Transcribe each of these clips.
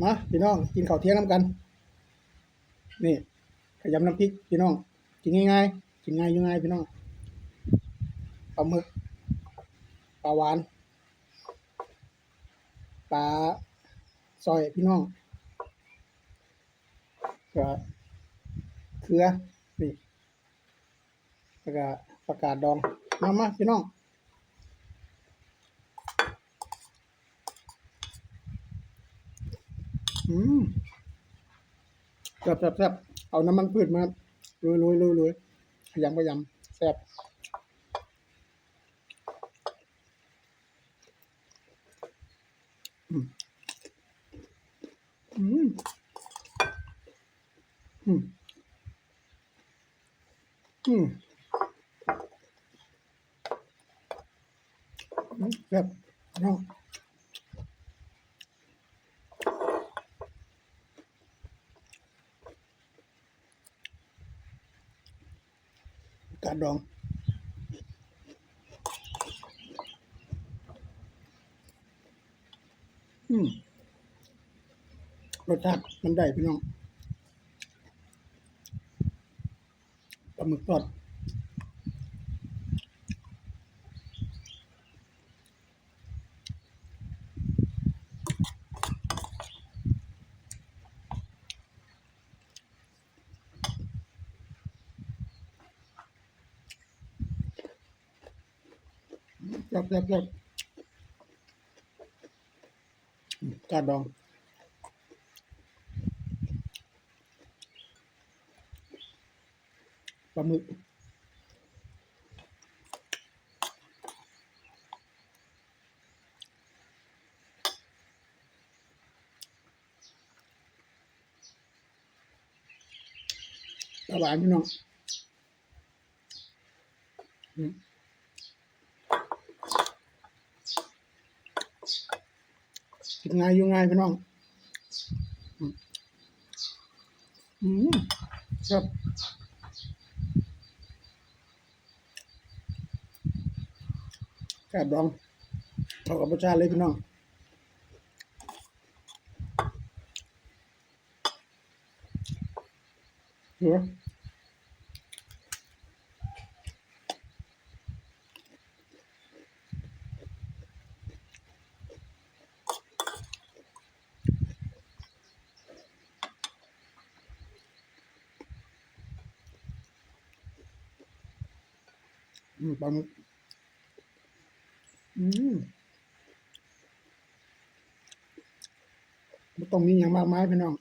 มาพี่น้องกินข้าวเที่ยงน้ำกัน นี่ขยำน้ำพริกพี่น้อง กินง่ายๆกินง่ายอยู่ง่ายพี่น้องปลาหมึกปลาหวานปลาซอยพี่น้องก็เกลือนี่แล้วก็ประกาศดองมามาพี่น้อง อืมแซ่บแซ่บแซ่บเอาน้ำมันพืชมาลุยลุยลุยลุยขยำขยำแซ่บอืมอืมอืมอืมอืมแซ่บน้อง กาดดองอืมรสชาติมันได้พี่น้องปลาหมึกทอด แซ่บแซ่บแซ่บอืมกาดดอ ง่ายอยู่ง่ายพี่น้องอืมครับกาดดองเข้ากับปรสชาเลยพี่น้องเหรอ ปลาหมึกอืมไม่ต้องมีอย่างมากมายพี่น้อง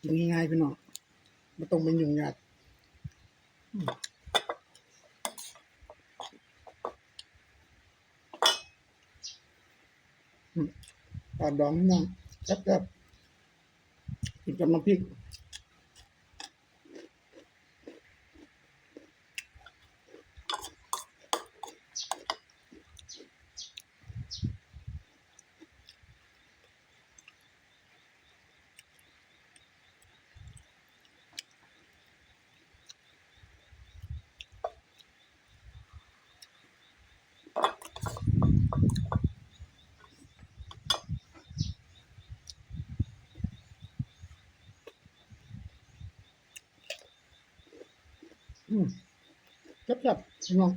กินง่ายๆพี่น้องไม่ต้องเป็นยุ่งยากปลาดองน้องแซ่บๆกินกับน้ำพริก อืม จับๆพี่น้อง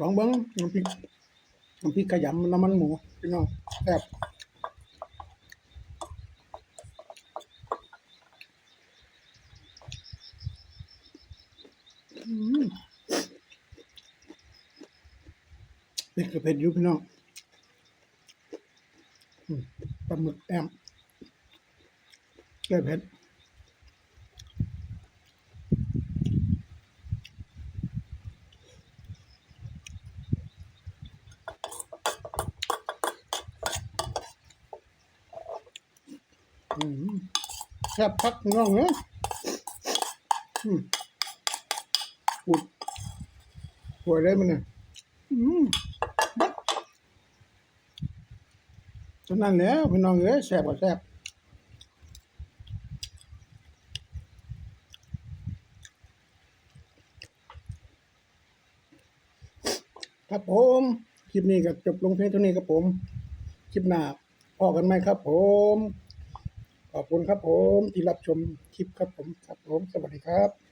ลองเบิ้งน้ำพริกน้ำพริกขยำน้ำมันหมูพี่น้องแซ่บเผ็ดกับเผ็ดอยู่พี่น้องปลาหมึกแอมแก้เผ็ด แซ่บพักน้องเอ้ยอืมปุดสวยเลยมันเนี่ยอืมบัดฉะนั้นแล้วพี่น้องเอ้ยแซ่บกว่าแซ่บครับผม คลิปนี้ก็จบลงเพียงเท่านี้ครับผม คลิปหน้าพอกันไหมครับผม ขอบคุณครับผมที่รับชมคลิปครับผมครับผมสวัสดีครับ